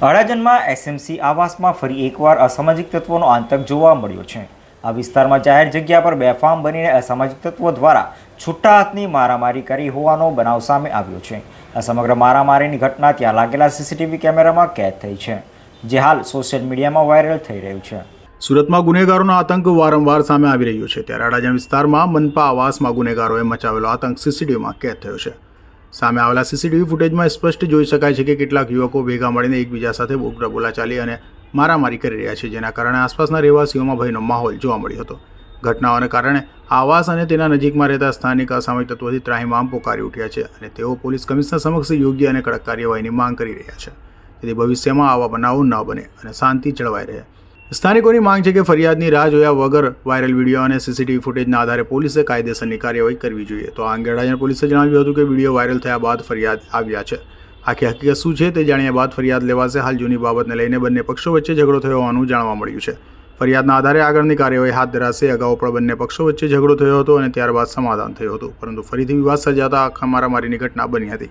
અડાજણમાં SMC આવાસમાં ફરી એકવાર અસામાજિક તત્વોનો આતંક જોવા મળ્યો છે. આ વિસ્તારમાં જાહેર જગ્યા પર બેફામ બનીને અસામાજિક તત્વો દ્વારા છૂટા હાથની મારામારી કરી હોવાનો બનાવ સામે આવ્યો છે. આ સમગ્ર મારામારીની ઘટના ત્યાં લાગેલા સીસીટીવી કેમેરામાં કેદ થઈ છે, જે હાલ સોશિયલ મીડિયામાં વાયરલ થઈ રહ્યું છે. સુરતમાં ગુનેગારોનો આતંક વારંવાર સામે આવી રહ્યો છે. ત્યારે અડાજણ વિસ્તારમાં મનપા આવાસમાં ગુનેગારોએ મચાવેલો આતંક સીસીટીવીમાં કેદ થયો છે. સામે આવેલા સીસીટીવી ફૂટેજમાં સ્પષ્ટ જોઈ શકાય છે કે કેટલાક યુવકો ભેગા મળીને એકબીજા સાથે ઉગ્ર બોલાચાલી અને મારામારી કરી રહ્યા છે, જેના કારણે આસપાસના રહેવાસીઓમાં ભયનો માહોલ જોવા મળ્યો હતો. ઘટનાઓને કારણે આવાસ અને તેના નજીકમાં રહેતા સ્થાનિક અસામયિક તત્વોથી ત્રાહિમામ પોકારી ઉઠ્યા છે અને તેઓ પોલીસ કમિશનર સમક્ષ યોગ્ય અને કડક કાર્યવાહીની માંગ કરી રહ્યા છે. તેથી ભવિષ્યમાં આવા બનાવો ન બને અને શાંતિ જળવાઈ રહે. સ્થાનિકોની માંગ છે કે ફરિયાદની રાહ જોયા વગર વાયરલ વીડિયો અને સીસીટીવી ફૂટેજના આધારે પોલીસે કાયદેસરની કાર્યવાહી કરવી જોઈએ. તો આ અંગે અડાજણ પોલીસે જણાવ્યું હતું કે વીડિયો વાયરલ થયા બાદ ફરિયાદ આવ્યા છે. આખી હકીકત શું છે તે જાણ્યા બાદ ફરિયાદ લેવાશે હાલ જૂની બાબતને લઈને બંને પક્ષો વચ્ચે ઝઘડો થયો હોવાનું જાણવા મળ્યું છે. ફરિયાદના આધારે આગળની કાર્યવાહી હાથ ધરાશે. અગાઉ પણ બંને પક્ષો વચ્ચે ઝઘડો થયો હતો અને ત્યારબાદ સમાધાન થયું હતું. પરંતુ ફરીથી વિવાદ સર્જાતા આખા મારામારીની ઘટના બની હતી.